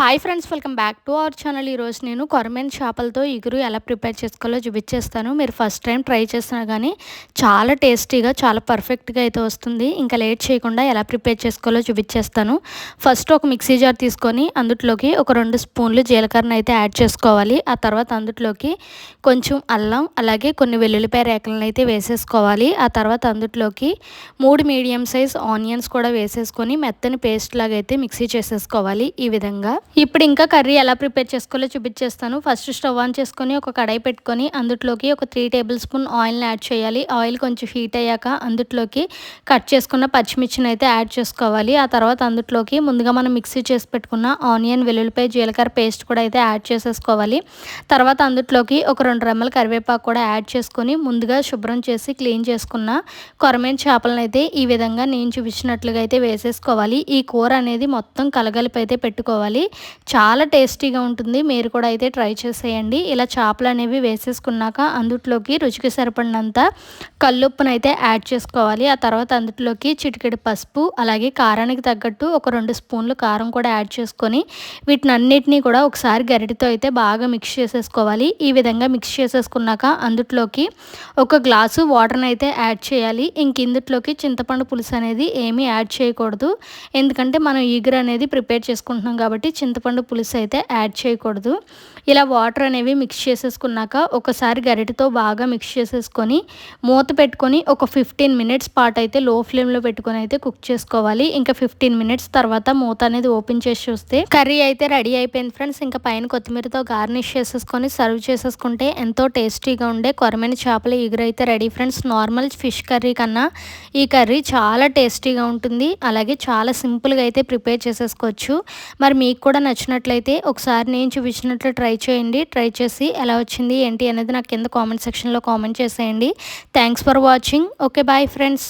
Hi friends welcome back to our channel ఈరోజు నేను కొరమేన్ చేపలతో ఇగురు ఎలా ప్రిపేర్ చేసుకోవాలో చూపించేస్తాను. మీరు ఫస్ట్ టైం ట్రై చేసినా కానీ చాలా టేస్టీగా చాలా పర్ఫెక్ట్గా అయితే వస్తుంది. ఇంకా లేట్ చేయకుండా ఎలా ప్రిపేర్ చేసుకోవాలో చూపించేస్తాను. ఫస్ట్ ఒక మిక్సీ జార్ తీసుకొని అందులోకి ఒక రెండు స్పూన్లు జీలకర్ర అయితే యాడ్ చేసుకోవాలి. ఆ తర్వాత అందులోకి కొంచెం అల్లం అలాగే కొన్ని వెల్లుల్లిపాయ రేకలను అయితే వేసేసుకోవాలి. ఆ తర్వాత అందులోకి మూడు మీడియం సైజ్ ఆనియన్స్ కూడా వేసేసుకొని మెత్తని పేస్ట్ లాగా అయితే మిక్సీ చేసేసుకోవాలి ఈ విధంగా. ఇప్పుడు ఇంకా కర్రీ ఎలా ప్రిపేర్ చేసుకోవాలో చూపించేస్తాను. ఫస్ట్ స్టవ్ ఆన్ చేసుకొని ఒక కడాయి పెట్టుకొని అందులోకి ఒక త్రీ టేబుల్ స్పూన్ ఆయిల్ని యాడ్ చేయాలి. ఆయిల్ కొంచెం హీట్ అయ్యాక అందులోకి కట్ చేసుకున్న పచ్చిమిర్చిని అయితే యాడ్ చేసుకోవాలి. ఆ తర్వాత అందులోకి ముందుగా మనం మిక్సీ చేసి పెట్టుకున్న ఆనియన్ వెల్లుల్లిపాయ జీలకర్ర పేస్ట్ కూడా అయితే యాడ్ చేసేసుకోవాలి. తర్వాత అందులోకి ఒక రెండు రెమ్మల కరివేపాకు కూడా యాడ్ చేసుకొని ముందుగా శుభ్రం చేసి క్లీన్ చేసుకున్న కొరమేన్ చేపలను అయితే ఈ విధంగా నేను చూపించినట్లుగా అయితే వేసేసుకోవాలి. ఈ కూర అనేది మొత్తం కలగలిపి అయితే పెట్టుకోవాలి. చాలా టేస్టీగా ఉంటుంది. మీరు కూడా అయితే ట్రై చేసేయండి. ఇలా చేపలు అనేవి వేసేసుకున్నాక అందుట్లోకి రుచికి సరిపడినంత కల్లుప్పును అయితే యాడ్ చేసుకోవాలి. ఆ తర్వాత అందుట్లోకి చిటికెడు పసుపు అలాగే కారానికి తగ్గట్టు ఒక రెండు స్పూన్లు కారం కూడా యాడ్ చేసుకొని వీటిని అన్నిటినీ కూడా ఒకసారి గరిటితో అయితే బాగా మిక్స్ చేసేసుకోవాలి. ఈ విధంగా మిక్స్ చేసేసుకున్నాక అందుట్లోకి ఒక గ్లాసు వాటర్ని అయితే యాడ్ చేయాలి. ఇంక ఇందుట్లోకి చింతపండు పులుసు అనేది ఏమీ యాడ్ చేయకూడదు. ఎందుకంటే మనం ఈగర్ అనేది ప్రిపేర్ చేసుకుంటున్నాం కాబట్టి చింతపండు పులుసు అయితే యాడ్ చేయకూడదు. ఇలా వాటర్ అనేవి మిక్స్ చేసేసుకున్నాక ఒకసారి గరిటతో బాగా మిక్స్ చేసేసుకొని మూత పెట్టుకొని ఒక ఫిఫ్టీన్ మినిట్స్ పాటు అయితే లో ఫ్లేమ్లో పెట్టుకొని అయితే కుక్ చేసుకోవాలి. ఇంకా ఫిఫ్టీన్ మినిట్స్ తర్వాత మూత అనేది ఓపెన్ చేసి చూస్తే కర్రీ అయితే రెడీ అయిపోయింది ఫ్రెండ్స్ ఇంకా పైన కొత్తిమీరతో గార్నిష్ చేసేసుకొని సర్వ్ చేసేసుకుంటే ఎంతో టేస్టీగా ఉండే కొరమైన చేపల ఎగురు అయితే ready friends normal fish curry కన్నా ఈ కర్రీ చాలా టేస్టీగా ఉంటుంది. అలాగే చాలా సింపుల్గా అయితే ప్రిపేర్ చేసేసుకోవచ్చు. మరి మీకు కూడా నచ్చినట్లయితే ఒకసారి నేను చూపించినట్లు ట్రై చేయండి ట్రై చేసి ఎలా వచ్చింది ఏంటి అనేది నాకు కింద కామెంట్ సెక్షన్లో కామెంట్ చేసేయండి. Thanks for watching okay bye friends